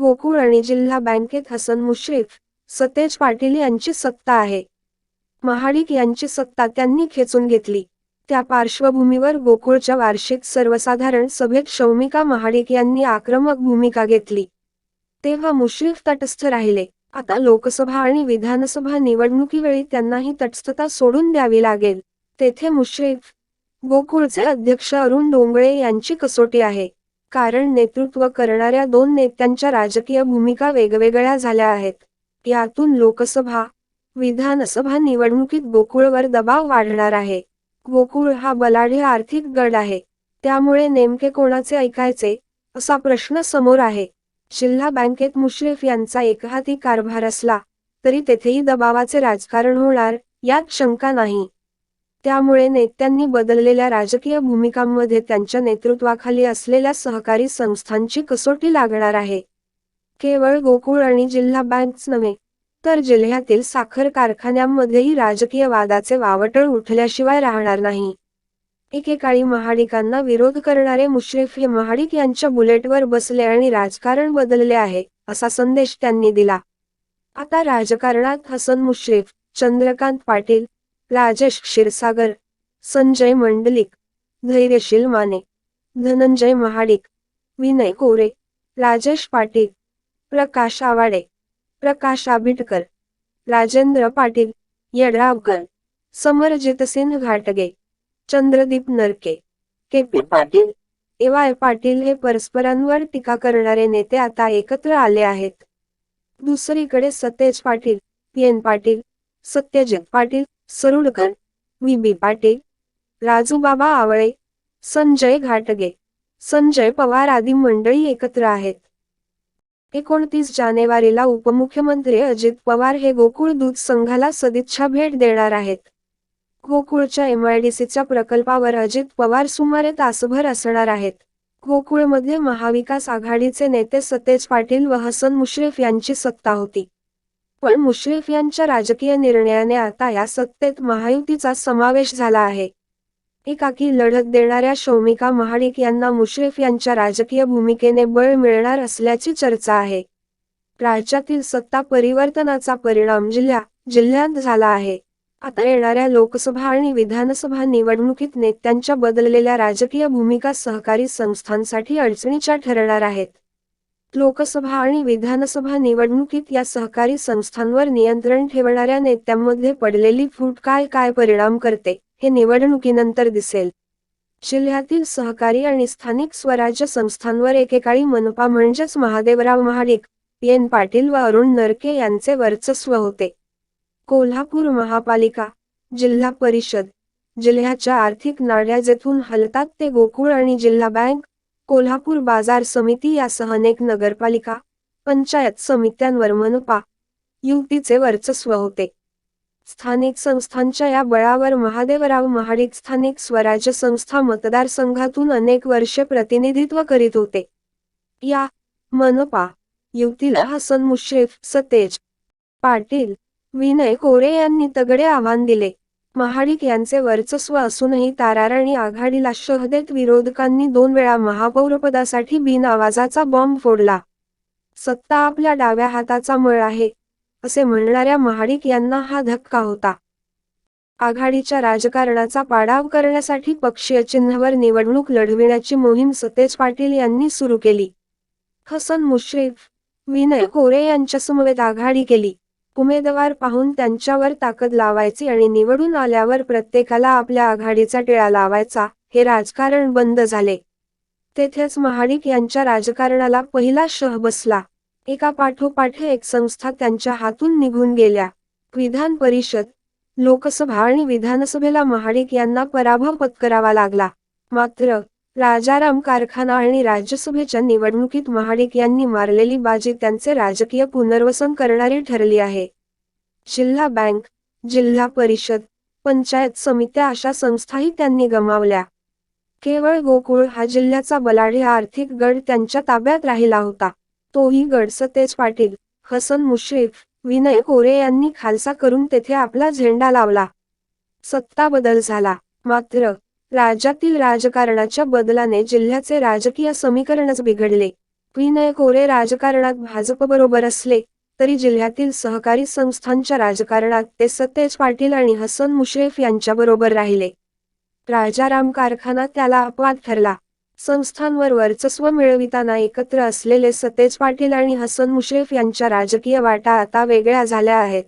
गोकुळ आणि जिल्हा बँकेत हसन मुश्रीफ सतेज पाटील यांची सत्ता आहे. महाडिक यांची सत्ता त्यांनी खेचून घेतली. त्या पार्श्वभूमीवर गोकुळच्या वार्षिक सर्वसाधारण सभेत शौमिका महाडिक यांनी आक्रमक भूमिका घेतली. तेव्हा मुश्रीफ तटस्थ राहिले. आता लोकसभा आणि विधानसभा निवडणुकीवेळी त्यांनाही तटस्थता सोडून द्यावी लागेल. तेथे मुश्रीफ गोकुळचे अध्यक्ष अरुण डोंगळे यांची कसोटी आहे. कारण नेतृत्व करणाऱ्या दोन नेत्यांच्या राजकीय भूमिका वेगवेगळ्या झाल्या आहेत. यातून लोकसभा विधानसभा निवडणुकीत गोकुळवर दबाव वाढणार आहे. गोकुळ हा बलाढ्य आर्थिक गड आहे. त्यामुळे नेमके कोणाचे ऐकायचे असा प्रश्न समोर आहे. जिल्हा बँकेत मुश्रीफ यांचा एकहाती कारभार असला तरी तेथेही दबावाचे राजकारण होणार यात शंका नाही. त्यामुळे नेत्यांनी बदललेल्या राजकीय भूमिकांमध्ये त्यांच्या नेतृत्वाखाली असलेल्या सहकारी संस्थांची कसोटी लागणार आहे. केवळ गोकुळ आणि जिल्हा बँकच नव्हे तर जिल्ह्यातील साखर कारखान्यांमध्येही राजकीय वादाचे वावटळ उठल्याशिवाय राहणार नाही. एकेकाळी महाडिकांना विरोध करणारे मुश्रीफ हे महाडिक यांच्या बुलेटवर बसले आणि राजकारण बदलले आहे असा संदेश त्यांनी दिला. आता राजकारणात हसन मुश्रीफ चंद्रकांत पाटील राजेश क्षीरसागर संजय मंडलिक धैर्यशील माने धनंजय महाडिक विनय कोरे राजेश पाटील प्रकाश आवाडे प्रकाश आबिटकर राजेंद्र पाटील येड्रावकर समरजित सिंह घाटगे Chandradeep Narke K P Patil A Y Patil हे परस्परांवर टीका करणारे नेते आता एकत्र आले आहेत. दुसरीकडे Satej Patil P N Patil Satyajit Patil Sarudkar V B Patil. Rajubaba Awale Sanjay घाटगे. संजय पवार आदी मंडळी एकत्र आहेत. एकोणतीस जानेवारीला उपमुख्यमंत्री अजित पवार हे गोकुळ दूध संघाला सदिच्छा भेट देणार आहेत. गोकुळच्या एमआयडीसीच्या प्रकल्पावर अजित पवार सुमारे तासभर असणार आहेत. गोकुळमध्ये महाविकास आघाडीचे नेते सतेज पाटील व हसन मुश्रीफ यांची सत्ता होती. पण मुश्रीफ यांच्या राजकीय निर्णयाने आता या सत्तेत महायुतीचा समावेश झाला आहे. एकाकी लढत देणाऱ्या शौमिका महाडिक यांना मुश्रीफ यांच्या राजकीय भूमिकेने बळ मिळणार असल्याची चर्चा आहे. राज्यातील सत्ता परिवर्तनाचा परिणाम जिल्ह्या जिल्ह्यात झाला आहे. आता येणाऱ्या लोकसभा आणि विधानसभा निवडणुकीत नेत्यांच्या बदललेल्या राजकीय भूमिका सहकारी संस्थांसाठी अडचणीच्या ठरणार आहेत. लोकसभा आणि विधानसभा निवडणुकीत या सहकारी संस्थांवर नियंत्रण ठेवणाऱ्या नेत्यांमध्ये पडलेली फूट काय काय परिणाम करते हे निवडणुकीनंतर दिसेल. जिल्ह्यातील सहकारी आणि स्थानिक स्वराज्य संस्थांवर एकेकाळी मनपा म्हणजेच महादेवराव महाडिक एन. पाटील व अरुण नरके यांचे वर्चस्व होते. कोल्हापूर महापालिका जिल्हा परिषद जिल्ह्याच्या आर्थिक नाड्या जेथून हलतात ते गोकुळ आणि जिल्हा बँक कोल्हापूर बाजार समिती यासह अनेक नगरपालिका पंचायत समित्यांवर मनपा युतीचे वर्चस्व होते. स्थानिक संस्थांच्या या बळावर महादेवराव महाडिक स्थानिक स्वराज्य संस्था मतदारसंघातून अनेक वर्षे प्रतिनिधित्व करीत होते. या मनपा युतीला हसन मुश्रीफ सतेज पाटील विनय कोरे यांनी तगडे आव्हान दिले. महाडिक यांचे वर्चस्व असूनही ताराराणी आघाडीला शह देत विरोधकांनी दोन वेळा महापौरपदासाठी बिन आवाजाचा बॉम्ब फोडला. सत्ता आपल्या डाव्या हाताचा मळ आहे असे म्हणणाऱ्या महाडिक यांना हा धक्का होता. आघाडीच्या राजकारणाचा पाडाव करण्यासाठी पक्षीय चिन्हावर निवडणूक लढविण्याची मोहीम सतेज पाटील यांनी सुरू केली. हसन मुश्रीफ विनय कोरे यांच्यासमवेत आघाडी केली. उमेदवार पाहून त्यांच्यावर ताकद लावायची आणि निवडून आल्यावर प्रत्येकाला आपल्या आघाडीचा टिळा लावायचा हे राजकारण बंद झाले. तेथेच महाडिक यांच्या राजकारणाला पहिला शह बसला. एका पाठोपाठ एक संस्था त्यांच्या हातून निघून गेल्या. विधान परिषद लोकसभा आणि विधानसभेला महाडिक यांना पराभव पत्करावा लागला. मात्र राजाराम कारखाना आणि राज्यसभेच्या निवडणुकीत महाडिक यांनी मारलेली बाजी त्यांचे राजकीय पुनर्वसन करणारी ठरली आहे. जिल्हा बँक जिल्हा परिषद पंचायत समित्या अशा संस्थाही त्यांनी गमावल्या. केवळ गोकुळ हा जिल्ह्याचा बलाढ्य आर्थिक गड त्यांच्या ताब्यात राहिला होता. तोही गड सतेज पाटील हसन मुश्रीफ विनय कोरे यांनी खालसा करून तेथे आपला झेंडा लावला. सत्ता बदल झाला. मात्र राज्यातील राजकारणाच्या बदलाने जिल्ह्याचे राजकीय समीकरणच बिघडले. विनय कोरे राजकारणात भाजपबरोबर असले तरी जिल्ह्यातील सहकारी संस्थांच्या राजकारणात ते सतेज पाटील आणि हसन मुश्रीफ यांच्याबरोबर राहिले. राजाराम कारखाना त्याला अपवाद ठरला. संस्थांवर वर्चस्व मिळविताना एकत्र असलेले सतेज पाटील आणि हसन मुश्रीफ यांच्या राजकीय वाटा आता वेगळ्या झाल्या आहेत.